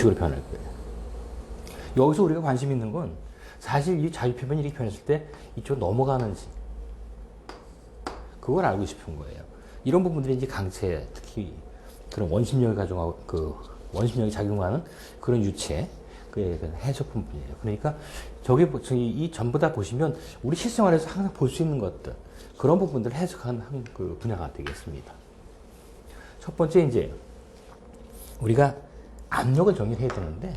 우측으로 변할 거예요. 여기서 우리가 관심 있는 건 사실 이 자유표면이 이렇게 변했을 때 이쪽으로 넘어가는지 그걸 알고 싶은 거예요. 이런 부분들이 이제 강체 특히 그런 원심력을 가져가고 그 원심력이 작용하는 그런 유체 그 해석 부분이에요. 그러니까 저기 이 전부 다 보시면 우리 실생활에서 항상 볼 수 있는 것들 그런 부분들을 해석하는 한그 분야가 되겠습니다. 첫 번째 이제 우리가 압력을 정의를 해야 되는데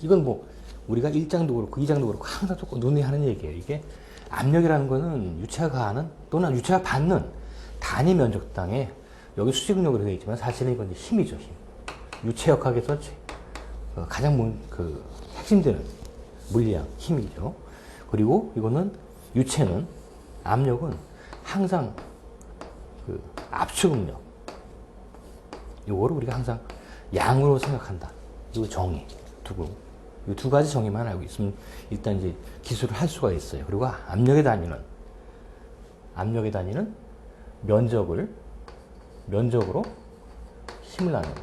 이건 뭐 우리가 1장도 그렇고 2장도 그렇고 항상 조금 논의하는 얘기예요. 이게 압력이라는 거는 유체가 가하는 또는 유체가 받는 단위 면적당에 여기 수직력으로 되어 있지만 사실은 이건 힘이죠. 힘. 유체 역학에서 제- 어, 가장 문- 그 핵심되는 물리학 힘이죠. 그리고 이거는 유체는 압력은 항상 그 압축응력 요거를 우리가 항상 양으로 생각한다. 이거 정의 두고 이 두 가지 정의만 알고 있으면 일단 이제 기술을 할 수가 있어요. 그리고 압력의 단위는 압력의 단위는 면적을 면적으로 힘을 나누는 거.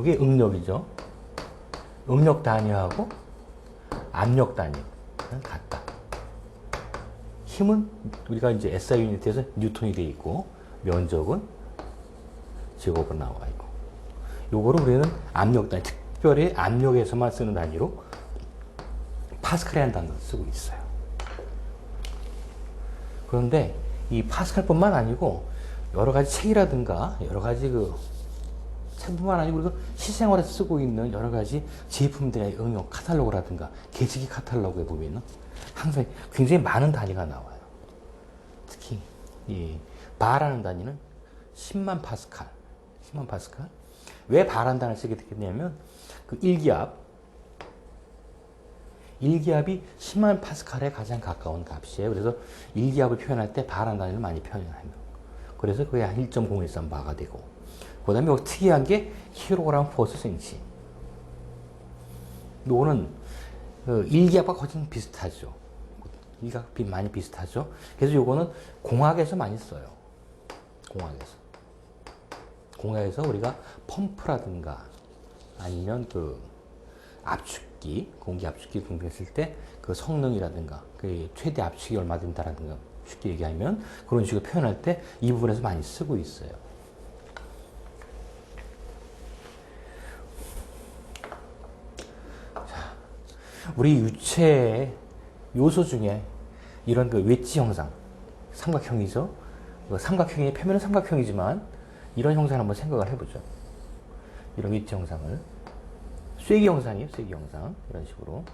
이게 응력이죠. 응력 단위하고 압력 단위는 같다. 힘은 우리가 이제 SI 유니트에서 뉴턴이 되어 있고 면적은 제곱으로 나와 있고 요거를 우리는 압력 단위 특별히 압력에서만 쓰는 단위로 파스칼이라는 단어를 쓰고 있어요. 그런데 이 파스칼뿐만 아니고 여러 가지 책이라든가 여러 가지 그 책뿐만 아니고 우리가 실생활에서 쓰고 있는 여러 가지 제품들의 응용 카탈로그라든가 계측기 카탈로그에 보면은 항상 굉장히 많은 단위가 나와요. 특히 이 바라는 단위는 10만 파스칼, 10만 파스칼. 왜 단어를 쓰게 됐냐면 그 일기압, 일기압이 10만 파스칼에 가장 가까운 값이에요. 그래서 일기압을 표현할 때 단위를 많이 표현해요. 그래서 그게 한 1.013 바가 되고 그 다음에 특이한 게 킬로그램 포스 센치. 요거는 그 일기압과 좀 비슷하죠. 일기압 비- 많이 비슷하죠. 그래서 요거는 공학에서 많이 써요. 공학에서. 공학에서 우리가 펌프라든가 아니면 그 압축기, 공기 압축기 공부했을 때 그 성능이라든가 그 최대 압축이 얼마 된다라든가 쉽게 얘기하면 그런 식으로 표현할 때 이 부분에서 많이 쓰고 있어요. 우리 유체의 요소 중에 이런 그 웨지 형상, 삼각형이죠. 그 삼각형의 표면은 삼각형이지만 이런 형상을 한번 생각을 해보죠. 이런 웨지 형상을 쐐기 형상이에요. 쐐기 형상 이런 식으로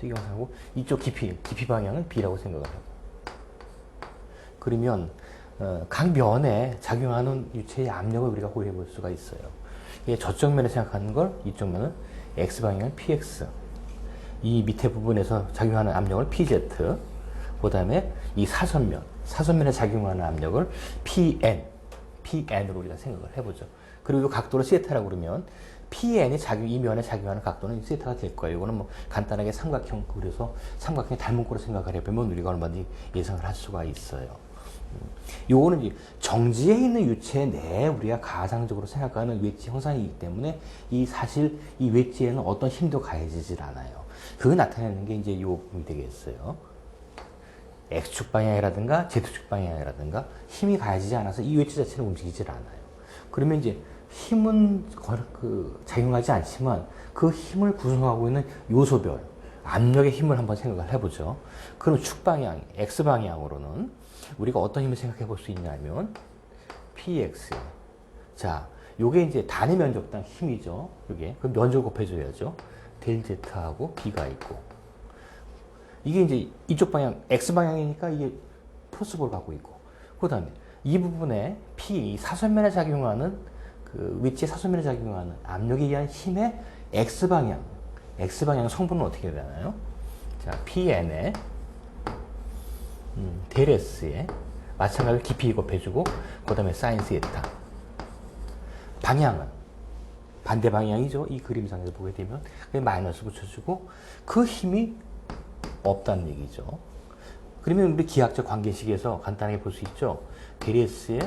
쐐기 형상하고 이쪽 깊이 깊이 방향은 B라고 생각을 하고 그러면 어, 각 면에 작용하는 유체의 압력을 우리가 고려해 볼 수가 있어요. 이게 저쪽 면에 생각하는 걸 이쪽 면은 x 방향은 px. 이 밑에 부분에서 작용하는 압력을 pz. 그 다음에 이 사선면, 사선면에 작용하는 압력을 pn, pn으로 우리가 생각을 해보죠. 그리고 이 각도를 세타라고 그러면 pn이 작용 이 면에 작용하는 각도는 세타가 될 거예요. 이거는 뭐 간단하게 삼각형 그래서 삼각형의 닮은 거로 생각을 해보면 우리가 얼마든지 예상을 할 수가 있어요. 요거는 이제 정지에 있는 유체 내에 우리가 가상적으로 생각하는 웨지 형상이기 때문에 이 사실 이 웨지에는 어떤 힘도 가해지질 않아요. 그거 나타내는 게 이제 요 부분이 되겠어요. X축 방향이라든가 Z축 방향이라든가 힘이 가해지지 않아서 이 웨지 자체는 움직이질 않아요. 그러면 이제 힘은 거- 그 작용하지 않지만 그 힘을 구성하고 있는 요소별 압력의 힘을 한번 생각을 해보죠. 그럼 축 방향, X 방향으로는 우리가 어떤 힘을 생각해 볼 수 있냐면 px. 자, 요게 이제 단위 면적당 힘이죠. 요게 그럼 면적 곱해줘야죠. 델 z하고 b가 있고 이게 이제 이쪽 방향 x 방향이니까 이게 플러스볼 갖고 있고. 그다음에 이 부분에 p 이 사선면에 작용하는 그 위치에 사선면에 작용하는 압력에 의한 힘의 x 방향. X 방향 성분은 어떻게 되나요? 자, pn에 음, 델S에 마찬가지로 깊이 곱해주고 그 다음에 사인 세타. 방향은 반대 방향이죠. 이 그림상에서 보게 되면. 마이너스 붙여주고 그 힘이 없다는 얘기죠. 그러면 우리 기하학적 관계식에서 간단하게 볼 수 있죠. 델S의